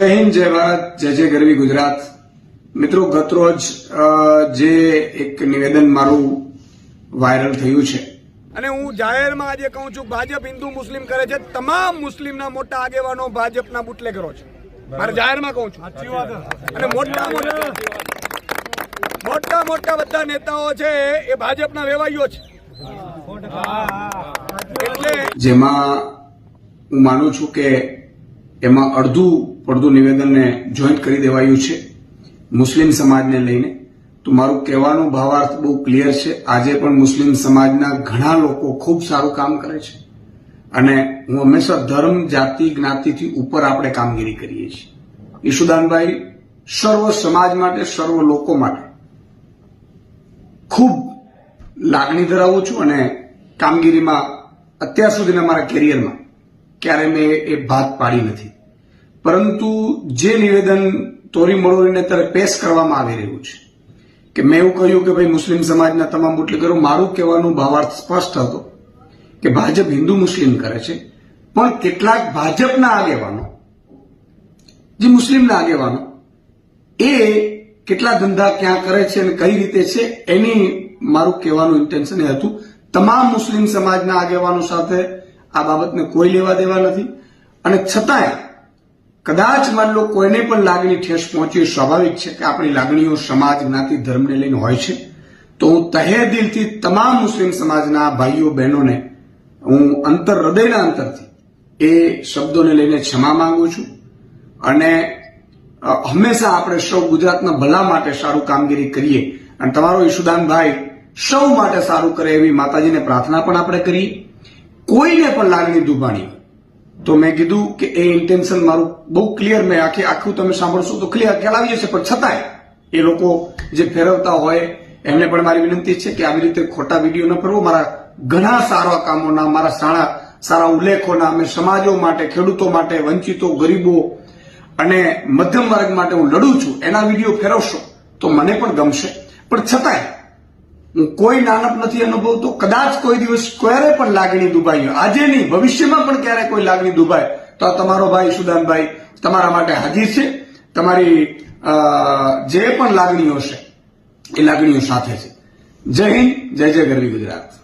જય હિન્દ જય ભારત જય જય ગરવી ગુજરાત. મિત્રો ગતરોજ જે એક નિવેદન મારું વાયરલ થયું છે. અને હું જાહેરમાં આજે કહું છું ભાજપ હિન્દુ મુસ્લિમ કરે છે તમામ મુસ્લિમના મોટા આગેવાનો ભાજપના બુટલેગરો છે. મારે જાહેરમાં કહું છું. અને મોટા મોટા મોટા મોટા બધા નેતાઓ છે એ ભાજપના વેવાઈઓ છે. એટલે જેમાં હું માનું છું કે એમાં અડધું પડધું નિવેદનને જોઈન્ટ કરી દેવાયું છે. મુસ્લિમ સમાજને લઈને. તો મારું કહેવાનું ભાવાર્થ બહુ ક્લિયર છે. આજે પણ મુસ્લિમ સમાજના ઘણા લોકો ખૂબ સારું કામ કરે છે. અને હું હંમેશા ધર્મ, જાતિ, જ્ઞાતિથી ઉપર આપણે કામગીરી કરીએ છીએ. ઈશુદાનભાઈ, સર્વ સમાજ માટે, સર્વ લોકો માટે ખૂબ લાગણી ધરાવું છું અને કામગીરીમાં અત્યાર સુધીના મારા કેરિયરમાં ક્યારે મેં એ ભાત પાડી નથી. પરંતુ જે નિવેદન તોરી મરોડીને ત્યારે પેશ કરવામાં આવી રહ્યું છે, કે મેં એવું કહ્યું કે ભાઈ મુસ્લિમ સમાજના તમામ બુટલેગરો, મારું કહેવાનું ભાવાર્થ સ્પષ્ટ હતો, કે ભાજપ હિન્દુ મુસ્લિમ કરે છે, પણ કેટલાક ભાજપના આગેવાનો, જે મુસ્લિમના આગેવાનો, એ કેટલા ધંધા ક્યાં કરે છે અને કઈ રીતે છે, એની મારું કહેવાનું ઇન્ટેન્શન એ હતું. તમામ મુસ્લિમ સમાજના આગેવાનો સાથે આ બાબતને કોઈ લેવા દેવા નથી. અને છતાંય કદાચ માન લો કોઈને પણ લાગણી ઠેસ પહોંચી સ્વાભાવિક છે કે આપણી લાગણીઓ સમાજ જ્ઞાતિ ધર્મને લઈને હોય છે. તો હું તહે દિલથી તમામ મુસ્લિમ સમાજના ભાઈઓ, બહેનોને હું અંતર હૃદયના અંતરથી એ શબ્દોને લઈને ક્ષમા માંગુ છું અને હંમેશા આપણે સૌ ગુજરાતના ભલા માટે સારું કામગીરી કરીએ અને તમારો ઈશુદાનભાઈ સૌ માટે સારું કરે એવી માતાજીને પ્રાર્થના પણ આપણે કરીએ. કોઈને પણ લાગણી દુભાણી તો મેં કીધું કે એ ઇન્ટેન્શન મારું બહુ ક્લિયર મેં આખી આખું તમે સાંભળશો તો ક્લિયર ખ્યાલ આવી જશે પણ છતાંય એ લોકો જે ફેરવતા હોય, એમને પણ મારી વિનંતી છે કે આવી રીતે ખોટા વીડિયો ન ફેરવો. મારા ઘણા સારા કામોના, મારા સારા સારા ઉલ્લેખોના અમે સમાજો માટે, ખેડૂતો માટે, વંચિતો, ગરીબો અને મધ્યમ વર્ગ માટે હું લડું છું. એના વીડિયો ફેરવશો તો મને પણ ગમશે. પણ છતાંય કોઈ નાનપ નથી અનુભવતો. કદાચ કોઈ દિવસ ક્યારે પણ લાગણી દુભાઈ. આજે નહીં, ભવિષ્યમાં પણ ક્યારે કોઈ લાગણી દુભાય. તો આ તમારો ભાઈ સુદાનભાઈ તમારા માટે હાજર છે. તમારી જે પણ લાગણીઓ છે, એ લાગણીઓ સાથે છે. જય હિન્દ, જય જય ગરવી ગુજરાત.